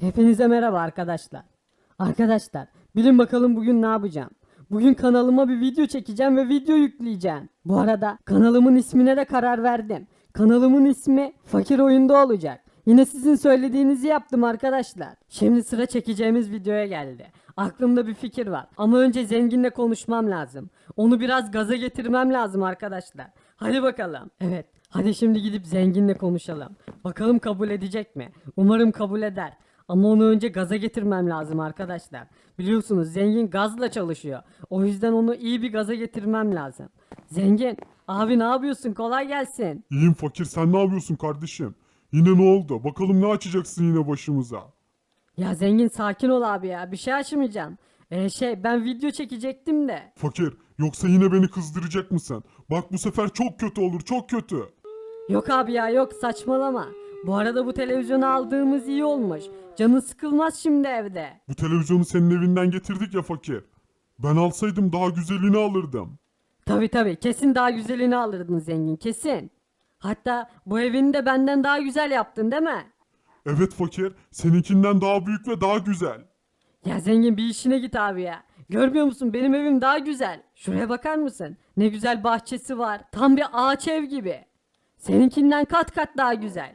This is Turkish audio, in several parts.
Hepinize merhaba arkadaşlar. Arkadaşlar bilin bakalım bugün ne yapacağım. Bugün kanalıma bir video çekeceğim ve video yükleyeceğim. Bu arada kanalımın ismine de karar verdim. Kanalımın ismi Fakir Oyunda olacak. Yine sizin söylediğinizi yaptım arkadaşlar. Şimdi sıra çekeceğimiz videoya geldi. Aklımda bir fikir var ama önce zenginle konuşmam lazım. Onu biraz gaza getirmem lazım arkadaşlar. Hadi bakalım. Evet hadi şimdi gidip zenginle konuşalım. Bakalım kabul edecek mi? Umarım kabul eder. Ama onu önce gaza getirmem lazım arkadaşlar. Biliyorsunuz zengin gazla çalışıyor. O yüzden onu iyi bir gaza getirmem lazım. Zengin abi ne yapıyorsun kolay gelsin. İyiyim fakir sen ne yapıyorsun kardeşim? Yine ne oldu? Bakalım ne açacaksın yine başımıza? Ya zengin sakin ol abi ya bir şey açmayacağım. Ee, şey ben video çekecektim de. Fakir yoksa yine beni kızdıracak mısın? Bak bu sefer çok kötü olur çok kötü. Yok abi ya yok saçmalama. Bu arada bu televizyonu aldığımız iyi olmuş. Canı sıkılmaz şimdi evde. Bu televizyonu senin evinden getirdik ya fakir. Ben alsaydım daha güzelini alırdım. Tabi tabi kesin daha güzelini alırdın zengin kesin. Hatta bu evini de benden daha güzel yaptın değil mi? Evet fakir seninkinden daha büyük ve daha güzel. Ya zengin bir işine git abi ya. Görmüyor musun benim evim daha güzel. Şuraya bakar mısın? Ne güzel bahçesi var. Tam bir ağaç ev gibi. Seninkinden kat kat daha güzel.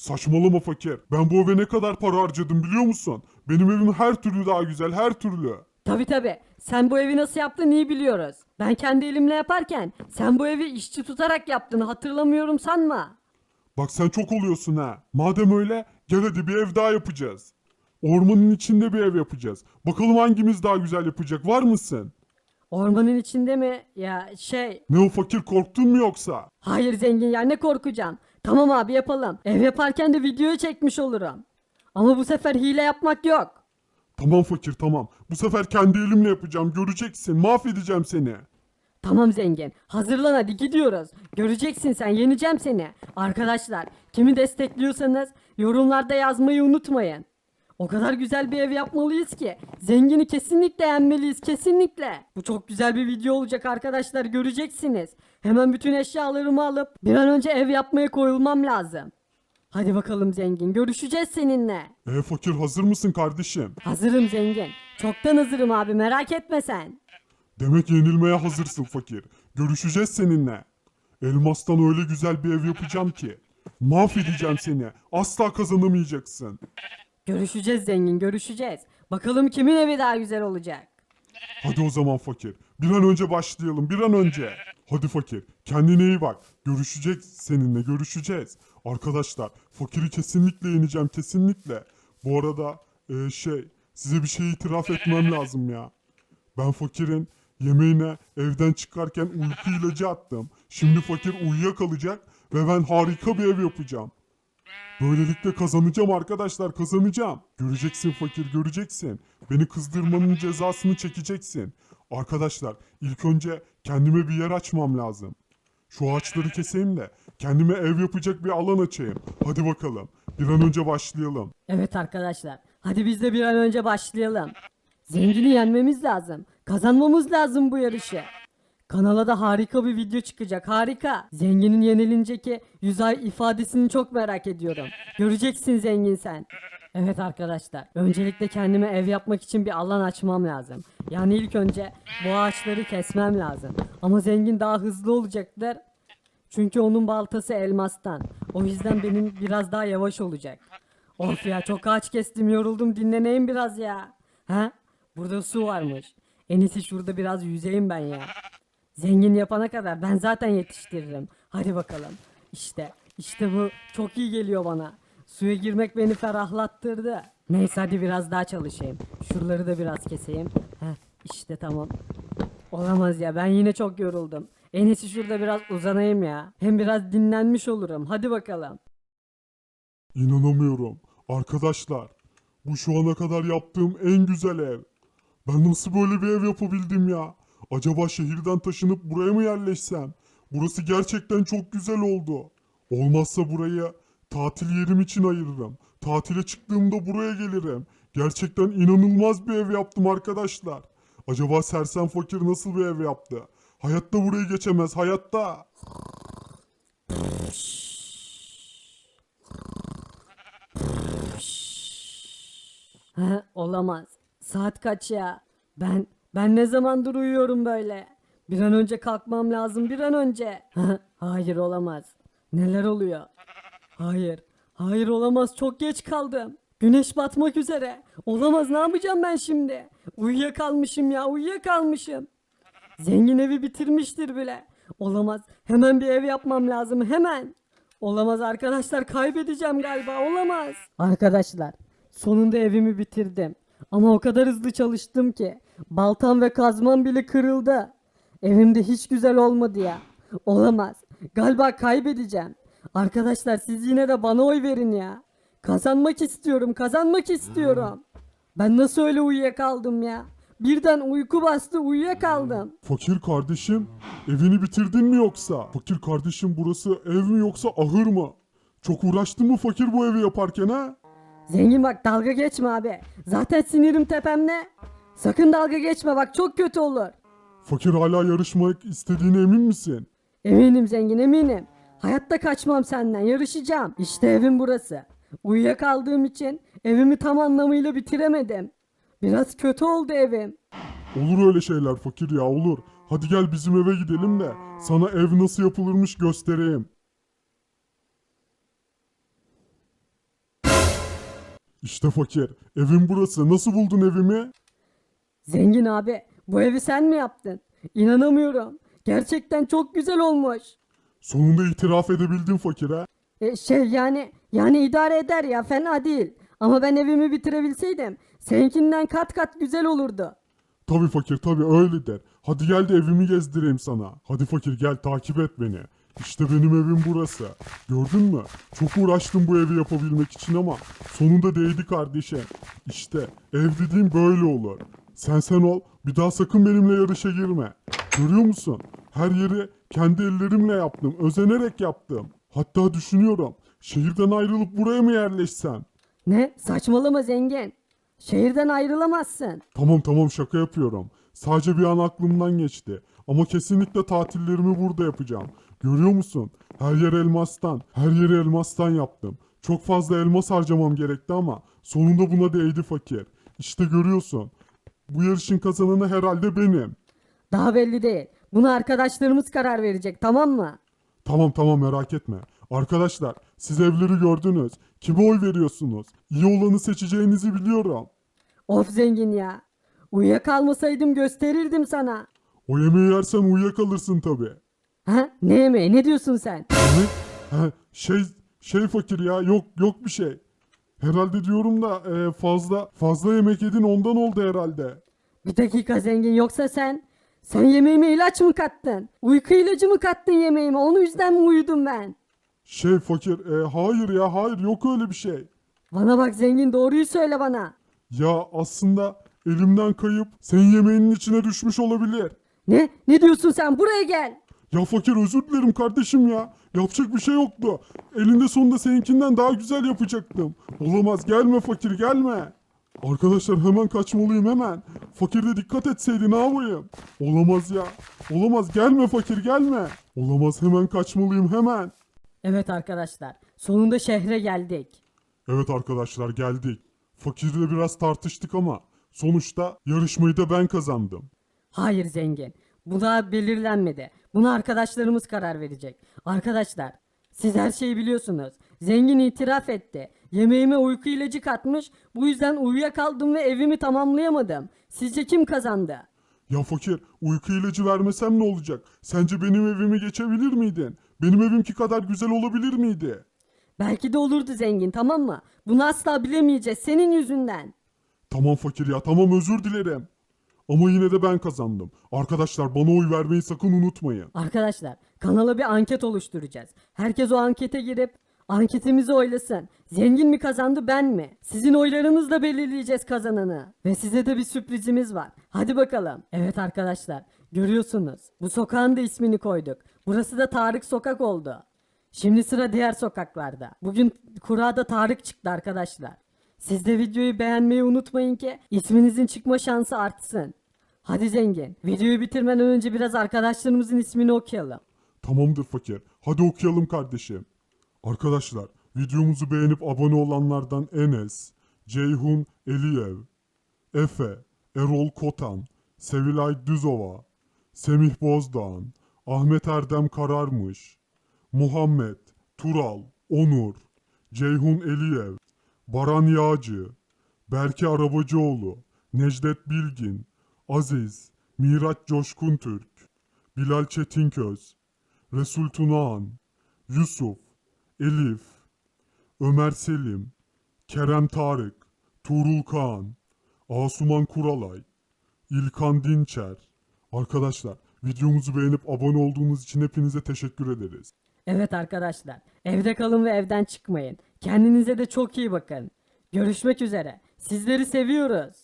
Saçmalama fakir. Ben bu eve ne kadar para harcadım biliyor musun? Benim evim her türlü daha güzel her türlü. Tabi tabi. Sen bu evi nasıl yaptın iyi biliyoruz. Ben kendi elimle yaparken sen bu evi işçi tutarak yaptın hatırlamıyorum sanma. Bak sen çok oluyorsun ha. Madem öyle gel hadi bir ev daha yapacağız. Ormanın içinde bir ev yapacağız. Bakalım hangimiz daha güzel yapacak var mısın? Ormanın içinde mi? Ya şey... Ne o fakir korktun mu yoksa? Hayır zengin ya ne korkacağım. Tamam abi yapalım. Ev yaparken de videoyu çekmiş olurum. Ama bu sefer hile yapmak yok. Tamam fakir tamam. Bu sefer kendi elimle yapacağım göreceksin. Mahvedeceğim seni. Tamam zengin. Hazırlan hadi gidiyoruz. Göreceksin sen yeneceğim seni. Arkadaşlar kimi destekliyorsanız yorumlarda yazmayı unutmayın. O kadar güzel bir ev yapmalıyız ki zengini kesinlikle yenmeliyiz kesinlikle. Bu çok güzel bir video olacak arkadaşlar göreceksiniz. Hemen bütün eşyalarımı alıp bir an önce ev yapmaya koyulmam lazım. Hadi bakalım zengin görüşeceğiz seninle. E fakir hazır mısın kardeşim? Hazırım zengin. Çoktan hazırım abi merak etme sen. Demek yenilmeye hazırsın fakir. Görüşeceğiz seninle. Elmastan öyle güzel bir ev yapacağım ki. Mahvedeceğim seni. Asla kazanamayacaksın. Görüşeceğiz zengin görüşeceğiz. Bakalım kimin evi daha güzel olacak. Hadi o zaman fakir. Bir an önce başlayalım. Bir an önce. Hadi fakir. Kendine iyi bak. Görüşecek seninle. Görüşeceğiz. Arkadaşlar fakiri kesinlikle yeneceğim. Kesinlikle. Bu arada e, şey size bir şey itiraf etmem lazım ya. Ben fakirin yemeğine evden çıkarken uyku ilacı attım. Şimdi fakir uyuyakalacak ve ben harika bir ev yapacağım. Böylelikle kazanacağım arkadaşlar kazanacağım. Göreceksin fakir göreceksin. Beni kızdırmanın cezasını çekeceksin. Arkadaşlar ilk önce kendime bir yer açmam lazım. Şu ağaçları keseyim de kendime ev yapacak bir alan açayım. Hadi bakalım bir an önce başlayalım. Evet arkadaşlar. Hadi biz de bir an önce başlayalım. Zengini yenmemiz lazım. Kazanmamız lazım bu yarışı. Kanala da harika bir video çıkacak. Harika. Zenginin yenilince yüz ay ifadesini çok merak ediyorum. Göreceksin zengin sen. Evet arkadaşlar. Öncelikle kendime ev yapmak için bir alan açmam lazım. Yani ilk önce bu ağaçları kesmem lazım. Ama zengin daha hızlı olacaktır. Çünkü onun baltası elmastan. O yüzden benim biraz daha yavaş olacak. Of ya çok ağaç kestim yoruldum dinleneyim biraz ya. Ha? Burada su varmış. En iyisi şurada biraz yüzeyim ben ya. Zengin yapana kadar ben zaten yetiştiririm. Hadi bakalım. İşte, işte bu çok iyi geliyor bana. Suya girmek beni ferahlattırdı. Neyse hadi biraz daha çalışayım. Şuraları da biraz keseyim. Heh, işte tamam. Olamaz ya ben yine çok yoruldum. En iyisi şurada biraz uzanayım ya. Hem biraz dinlenmiş olurum. Hadi bakalım. İnanamıyorum. Arkadaşlar, bu şu ana kadar yaptığım en güzel ev. Ben nasıl böyle bir ev yapabildim ya? Acaba şehirden taşınıp buraya mı yerleşsem? Burası gerçekten çok güzel oldu. Olmazsa burayı tatil yerim için ayırırım. Tatile çıktığımda buraya gelirim. Gerçekten inanılmaz bir ev yaptım arkadaşlar. Acaba Sersem Fakir nasıl bir ev yaptı? Hayatta burayı geçemez, hayatta. Ha, olamaz. Saat kaç ya? Ben ben ne zamandır uyuyorum böyle? Bir an önce kalkmam lazım bir an önce. Ha, hayır olamaz. Neler oluyor? Hayır. Hayır olamaz çok geç kaldım. Güneş batmak üzere. Olamaz ne yapacağım ben şimdi? Uyuyakalmışım ya uyuyakalmışım. Zengin evi bitirmiştir bile. Olamaz. Hemen bir ev yapmam lazım hemen. Olamaz arkadaşlar kaybedeceğim galiba olamaz. Arkadaşlar sonunda evimi bitirdim. Ama o kadar hızlı çalıştım ki baltam ve kazmam bile kırıldı. Evimde hiç güzel olmadı ya. Olamaz. Galiba kaybedeceğim. Arkadaşlar siz yine de bana oy verin ya. Kazanmak istiyorum, kazanmak istiyorum. Ben nasıl öyle uyuyakaldım ya? Birden uyku bastı, uyuyakaldım. Fakir kardeşim, evini bitirdin mi yoksa? Fakir kardeşim burası ev mi yoksa ahır mı? Çok uğraştın mı fakir bu evi yaparken ha? Zengin bak dalga geçme abi. Zaten sinirim tepemde. Sakın dalga geçme bak çok kötü olur. Fakir hala yarışmak istediğine emin misin? Eminim zengin eminim. Hayatta kaçmam senden yarışacağım. İşte evim burası. Uyuyakaldığım için evimi tam anlamıyla bitiremedim. Biraz kötü oldu evim. Olur öyle şeyler fakir ya olur. Hadi gel bizim eve gidelim de sana ev nasıl yapılırmış göstereyim. İşte fakir, evin burası. Nasıl buldun evimi? Zengin abi bu evi sen mi yaptın? İnanamıyorum. Gerçekten çok güzel olmuş. Sonunda itiraf edebildin fakir ha? E, şey yani yani idare eder ya fena değil. Ama ben evimi bitirebilseydim seninkinden kat kat güzel olurdu. Tabi fakir tabi öyle der. Hadi gel de evimi gezdireyim sana. Hadi fakir gel takip et beni. İşte benim evim burası. Gördün mü? Çok uğraştım bu evi yapabilmek için ama sonunda değdi kardeşim. İşte ev dediğim böyle olur. Sen sen ol bir daha sakın benimle yarışa girme. Görüyor musun? Her yeri kendi ellerimle yaptım. Özenerek yaptım. Hatta düşünüyorum. Şehirden ayrılıp buraya mı yerleşsem? Ne? Saçmalama zengin. Şehirden ayrılamazsın. Tamam tamam şaka yapıyorum. Sadece bir an aklımdan geçti. Ama kesinlikle tatillerimi burada yapacağım. Görüyor musun? Her yer elmastan. Her yeri elmastan yaptım. Çok fazla elmas harcamam gerekti ama sonunda buna değdi fakir. İşte görüyorsun. Bu yarışın kazananı herhalde benim. Daha belli değil. Buna arkadaşlarımız karar verecek tamam mı? Tamam tamam merak etme. Arkadaşlar siz evleri gördünüz. Kime oy veriyorsunuz? İyi olanı seçeceğinizi biliyorum. Of zengin ya. Uyuyakalmasaydım gösterirdim sana. O yemeği yersen uyuyakalırsın tabii. Ha? Ne yemeği? Ne diyorsun sen? Ne? Ha, şey şey fakir ya yok yok bir şey. Herhalde diyorum da e, fazla fazla yemek yedin ondan oldu herhalde. Bir dakika zengin yoksa sen sen yemeğime ilaç mı kattın? Uyku ilacı mı kattın yemeğime? Onu yüzden mi uyudum ben? Şey fakir e, hayır ya hayır yok öyle bir şey. Bana bak zengin doğruyu söyle bana. Ya aslında elimden kayıp senin yemeğinin içine düşmüş olabilir. Ne? Ne diyorsun sen? Buraya gel. Ya fakir özür dilerim kardeşim ya. Yapacak bir şey yoktu. Elinde sonunda seninkinden daha güzel yapacaktım. Olamaz gelme fakir gelme. Arkadaşlar hemen kaçmalıyım hemen. Fakir de dikkat etseydi ne yapayım? Olamaz ya. Olamaz gelme fakir gelme. Olamaz hemen kaçmalıyım hemen. Evet arkadaşlar. Sonunda şehre geldik. Evet arkadaşlar geldik. Fakirle biraz tartıştık ama sonuçta yarışmayı da ben kazandım. Hayır zengin. Bu daha belirlenmedi. Buna arkadaşlarımız karar verecek. Arkadaşlar siz her şeyi biliyorsunuz. Zengin itiraf etti. Yemeğime uyku ilacı katmış. Bu yüzden uyuyakaldım ve evimi tamamlayamadım. Sizce kim kazandı? Ya fakir uyku ilacı vermesem ne olacak? Sence benim evimi geçebilir miydin? Benim evimki kadar güzel olabilir miydi? Belki de olurdu zengin tamam mı? Bunu asla bilemeyeceğiz senin yüzünden. Tamam fakir ya tamam özür dilerim. Ama yine de ben kazandım. Arkadaşlar bana oy vermeyi sakın unutmayın. Arkadaşlar kanala bir anket oluşturacağız. Herkes o ankete girip anketimizi oylasın. Zengin mi kazandı ben mi? Sizin oylarınızla belirleyeceğiz kazananı. Ve size de bir sürprizimiz var. Hadi bakalım. Evet arkadaşlar görüyorsunuz. Bu sokağın da ismini koyduk. Burası da Tarık Sokak oldu. Şimdi sıra diğer sokaklarda. Bugün kurada Tarık çıktı arkadaşlar. Siz de videoyu beğenmeyi unutmayın ki isminizin çıkma şansı artsın. Hadi zengin. Videoyu bitirmeden önce biraz arkadaşlarımızın ismini okuyalım. Tamamdır fakir. Hadi okuyalım kardeşim. Arkadaşlar videomuzu beğenip abone olanlardan Enes, Ceyhun Eliyev, Efe, Erol Kotan, Sevilay Düzova, Semih Bozdağan, Ahmet Erdem Kararmış, Muhammed, Tural, Onur, Ceyhun Eliyev, Baran Yağcı, Berke Arabacıoğlu, Necdet Bilgin, Aziz, Miraç Coşkun Türk, Bilal Çetinköz, Resul Tunağan, Yusuf, Elif, Ömer Selim, Kerem Tarık, Tuğrul Kağan, Asuman Kuralay, İlkan Dinçer. Arkadaşlar videomuzu beğenip abone olduğunuz için hepinize teşekkür ederiz. Evet arkadaşlar, evde kalın ve evden çıkmayın. Kendinize de çok iyi bakın. Görüşmek üzere. Sizleri seviyoruz.